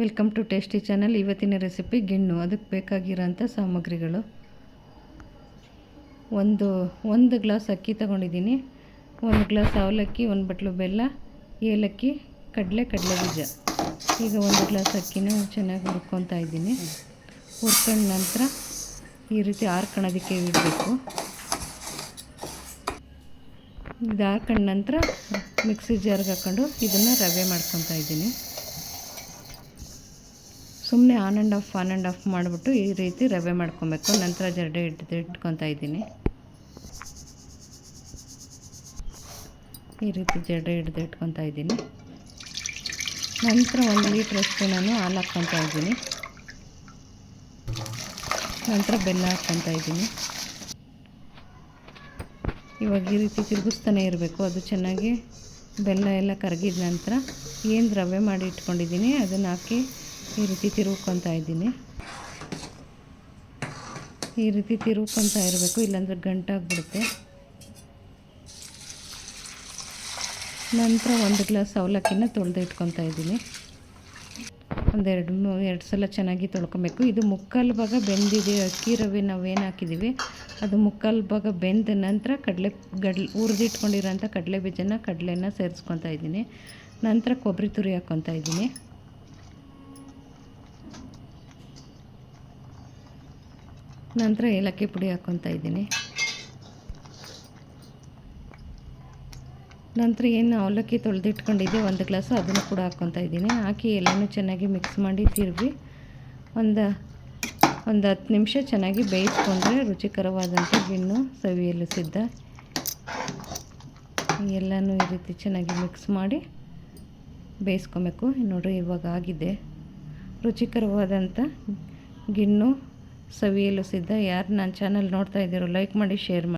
Welcome to tasty channel ಇವತ್ತಿನ recipe ಗಿಣ್ಣು. ಅದಕ್ಕೆ ಬೇಕಾಗಿರೋಂಥ ಸಾಮಗ್ರಿಗಳು. ಒಂದು ಒಂದು ಗ್ಲಾಸ್ ಅಕ್ಕಿ ತಗೊಂಡಿದ್ದೀನಿ. ಒಂದು ಗ್ಲಾಸ್ ಅವಲಕ್ಕಿ, ಒಂದು ಬಟ್ಲು ಬೆಲ್ಲ, ಏಲಕ್ಕಿ, ಕಡಲೆ ಕಡಲೆ ಬೀಜ. ಈಗ ಒಂದು ಗ್ಲಾಸ್ ಅಕ್ಕಿನ ಚೆನ್ನಾಗಿ ಹುರ್ಕೊತಾ ಇದ್ದೀನಿ. ಹುರ್ಕೊಂಡ ನಂತರ ಈ ರೀತಿ ಹಾರ್ಕೊಳೋದಕ್ಕೆ ಇಡಬೇಕು. ಇದು ಹಾಕೊಂಡ ನಂತರ ಮಿಕ್ಸಿ ಜಾರ್ಗೆ ಹಾಕ್ಕೊಂಡು ಇದನ್ನು ರವೆ ಮಾಡ್ಕೊತಾ ಇದ್ದೀನಿ. ಸುಮ್ಮನೆ on and off on and off ಮಾಡಿಬಿಟ್ಟು ಈ ರೀತಿ ರವೆ ಮಾಡ್ಕೊಬೇಕು. ನಂತರ ಜರಡೆ ಇಟ್ಟು ಇಟ್ಕೊತಾ ಇದ್ದೀನಿ. ಈ ರೀತಿ ಜರಡೆ ಹಿಡ್ದು ಇಟ್ಕೊತಾ ಇದ್ದೀನಿ. ನಂತರ ಒಂದು ಲೀಟ್ರಷ್ಟು ನಾನು ಹಾಲು ಹಾಕ್ಕೊತಾ ಇದ್ದೀನಿ. ನಂತರ ಬೆಲ್ಲ ಹಾಕ್ಕೊತಾ ಇದ್ದೀನಿ. ಇವಾಗ ಈ ರೀತಿ ತಿರುಗಿಸ್ತಾನೆ ಇರಬೇಕು. ಅದು ಚೆನ್ನಾಗಿ ಬೆಲ್ಲ ಎಲ್ಲ ಕರಗಿದ ನಂತರ ಏನು ರವೆ ಮಾಡಿ ಇಟ್ಕೊಂಡಿದ್ದೀನಿ, ಅದನ್ನು ಹಾಕಿ ಈ ರೀತಿ ತಿರುಗ್ಕೊತಾ ಇದ್ದೀನಿ. ಈ ರೀತಿ ತಿರುಗ್ಕೊತಾ ಇರಬೇಕು, ಇಲ್ಲಾಂದರೆ ಗಂಟಾಗ್ಬಿಡುತ್ತೆ ನಂತರ ಒಂದು ಗ್ಲಾಸ್ ಅವಲಕ್ಕಿನ ತೊಳೆದು ಇಟ್ಕೊತಾ ಇದ್ದೀನಿ. ಒಂದೆರಡು ಎರಡು ಸಲ ಚೆನ್ನಾಗಿ ತೊಳ್ಕೊಬೇಕು. ಇದು ಮುಕ್ಕಾಲು ಭಾಗ ಬೆಂದಿದೆ, ಅಕ್ಕಿ ರವೆ ನಾವೇನು ಹಾಕಿದ್ದೀವಿ, ಅದು ಮುಕ್ಕಾಲು ಭಾಗ ಬೆಂದ ನಂತರ ಕಡಲೆ, ಗಡ್ಲೆ ಹುರಿದಿಟ್ಕೊಂಡಿರೋಂಥ ಕಡಲೆ ಬೀಜನ ಕಡಲೆನ ಸೇರಿಸ್ಕೊತಾ ಇದ್ದೀನಿ. ನಂತರ ಕೊಬ್ಬರಿ ತುರಿ ಹಾಕ್ಕೊತಾ ಇದ್ದೀನಿ. ನಂತರ ಏಲಕ್ಕಿ ಪುಡಿ ಹಾಕ್ಕೊತಾ ಇದ್ದೀನಿ. ನಂತರ ಏನು ಅವಲಕ್ಕಿ ತೊಳೆದಿಟ್ಕೊಂಡಿದ್ದೆ, ಒಂದು ಗ್ಲಾಸು ಅದನ್ನು ಕೂಡ ಹಾಕ್ಕೊತಾ ಇದ್ದೀನಿ. ಹಾಕಿ ಎಲ್ಲನೂ ಚೆನ್ನಾಗಿ ಮಿಕ್ಸ್ ಮಾಡಿ ತಿರುಗಿ ಒಂದು ಒಂದು ಹತ್ತು ನಿಮಿಷ ಚೆನ್ನಾಗಿ ಬೇಯಿಸ್ಕೊಂಡ್ರೆ ರುಚಿಕರವಾದಂಥ ಗಿಣ್ಣು ಸವಿಯಲು ಸಿದ್ಧ. ಎಲ್ಲನೂ ಈ ರೀತಿ ಚೆನ್ನಾಗಿ ಮಿಕ್ಸ್ ಮಾಡಿ ಬೇಯಿಸ್ಕೊಬೇಕು. ನೋಡಿರಿ ಇವಾಗ ಆಗಿದೆ. ರುಚಿಕರವಾದಂಥ ಗಿಣ್ಣು ಸವಿಯಲು ಸಿದ್ಧ ಯಾರು ನನ್ನ ಚಾನಲ್ ನೋಡ್ತಾ ಇದ್ದೀರೋ ಲೈಕ್ ಮಾಡಿ ಶೇರ್ ಮಾಡಿ.